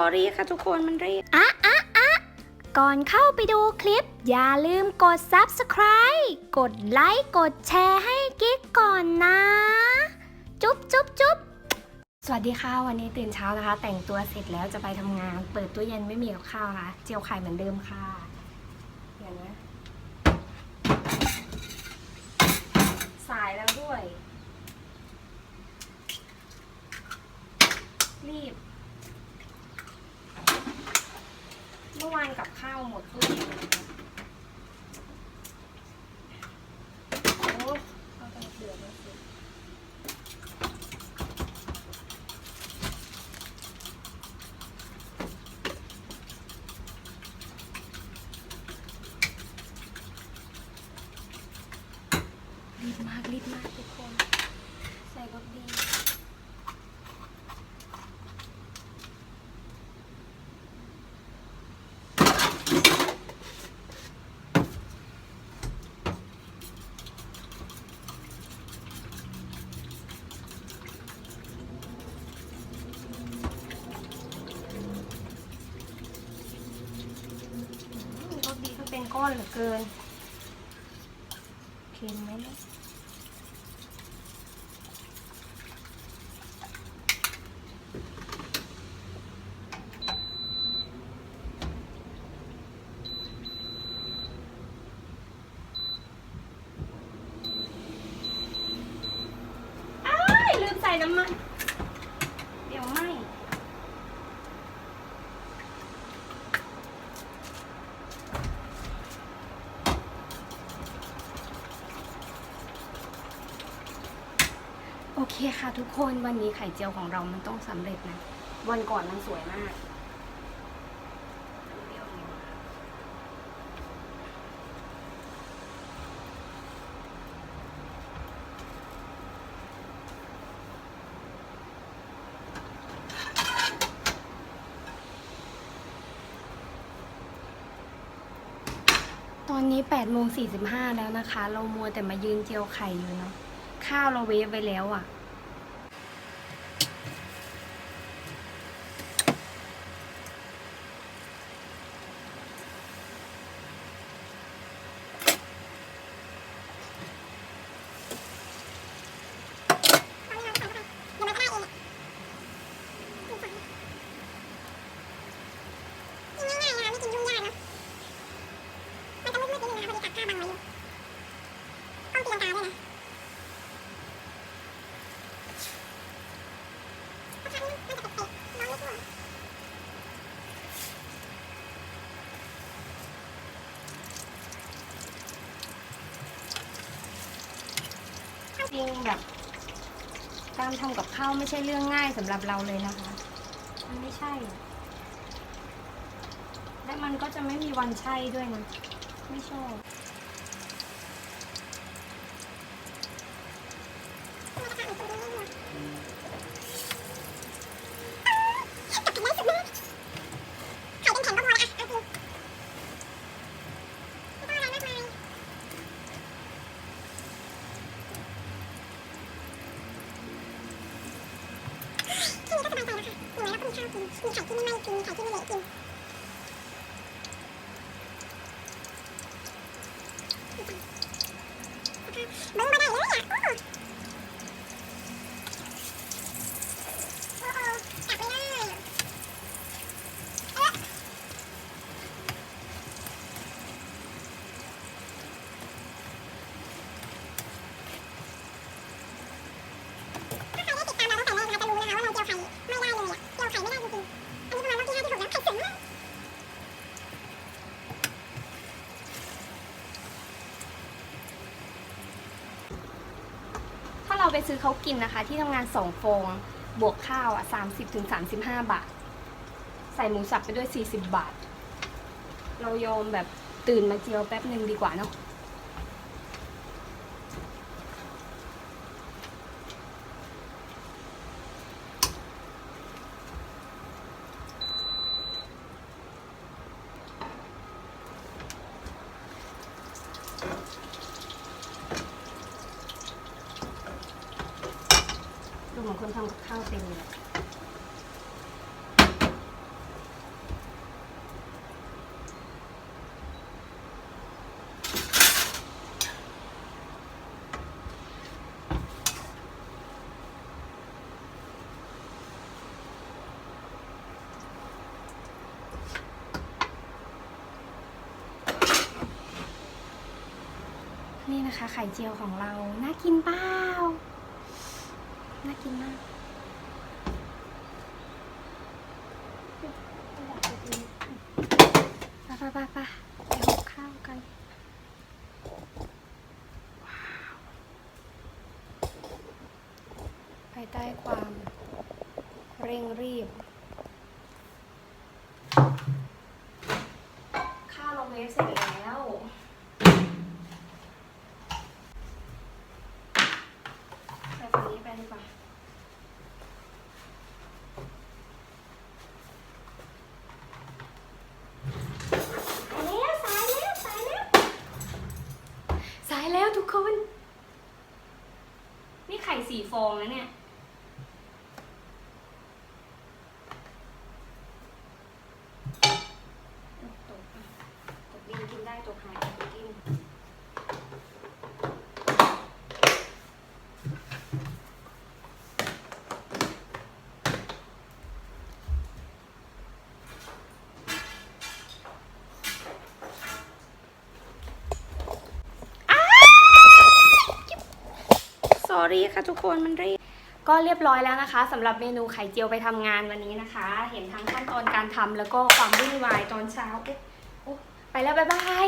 sorry ค่ะทุกคนมันรีบอะอะอะก่อนเข้าไปดูคลิป อย่าลืมกด subscribe กดไลค์ กดแชร์ให้กิ๊กก่อนนะ จุ๊บจุ๊บจุ๊บสวัสดีค่ะ วันนี้ตื่นเช้านะคะ แต่งตัวเสร็จแล้วจะไปทำงาน เปิดตู้เย็นไม่มีกับข้าวค่ะ เจียวไข่เหมือนเดิมค่ะเดี๋ยวนะสายแล้วด้วย รีบ เมื่อวาวหมดตู้เย็นเลยนะโอ้เอาไปเดือดแล้วสิรีบมากรีบมากทุกคน ใส่รถดี รส ร้อนเหลือเกินเค็มไหมเนี่ยอ้ายลืมใส่น้ำมัน เดี๋ยวไหม โอเคค่ะทุกคนวันนี้ไข่เจียวของเรามันต้องสำเร็จนะ วันก่อนมันสวยมากตอนนี้8โมง45 แล้วนะคะ เรามัวแต่มายืนเจียวไข่อยู่เนาะ ข้าวเราเวฟไปแล้วอะ ริงแบบ การทำกับข้าวไม่ใช่เรื่องง่ายสำหรับเราเลยนะคะ มันไม่ใช่ และมันก็จะไม่มีวันใช่ด้วยนะ ไม่ชอบ ที่นี่ก็สบายใจแล้วค่ะ อยู่แล้วก็มีข้าวกินมีไข่ที่ไม่ไหม้กินมีไข่ที่ไม่เละกินเบิ้งมาได้เลยอะอ้โหโอ้โหจับไม่ได้เอ๊ะถ้าใครได้ติดตามเราตั้งแต่แรกนะคะจะรู้นะคะว่าเราเจียวไข่ไม่ได้เลยอะเจียวไข่ไม่ได้จริงๆ อันนี้ประมาณรอบที่ห้าที่หกแล้วไข่สวยมาก ถ้า เราไปซื้อเขากินนะคะ ที่ทำงานสองฟองบวกข้าวอะสามสิบถึงสามสิบห้าบาท ใส่หมูสับไปด้วยสี่สิบบาท เรายอมแบบตื่นมาเจียวแป๊บหนึ่งดีกว่าเนาะ ดูเหมือนคนทำกับข้าวเป็นเลยนี่นะคะไข่เจียวของเรา น่ากินเปล่า น่ากินมากไปไปไปไปไปหุงข้าวกันว้าวภายใต้ความเร่งรีบ ข้าวลงเวฟเสร็จแล้ว ใส่ฝั่งนี้ไปดีกว่า สายแล้วสายแล้วสายแล้ว สายแล้วทุกคน นี่ไข่สี่ ฟองนะเนี่ย ตกอะตกดินกินได้ตกหายตกกิน สอรี่ค่ะทุกคนมันรีบก็เรียบร้อยแล้วนะคะสำหรับเมนูไข่เจียวไปทำงานวันนี้นะคะ เห็นทั้งขั้นตอนการทำแล้วก็ความวุ่นวายตอนเช้าไปแล้วบ๊ายบาย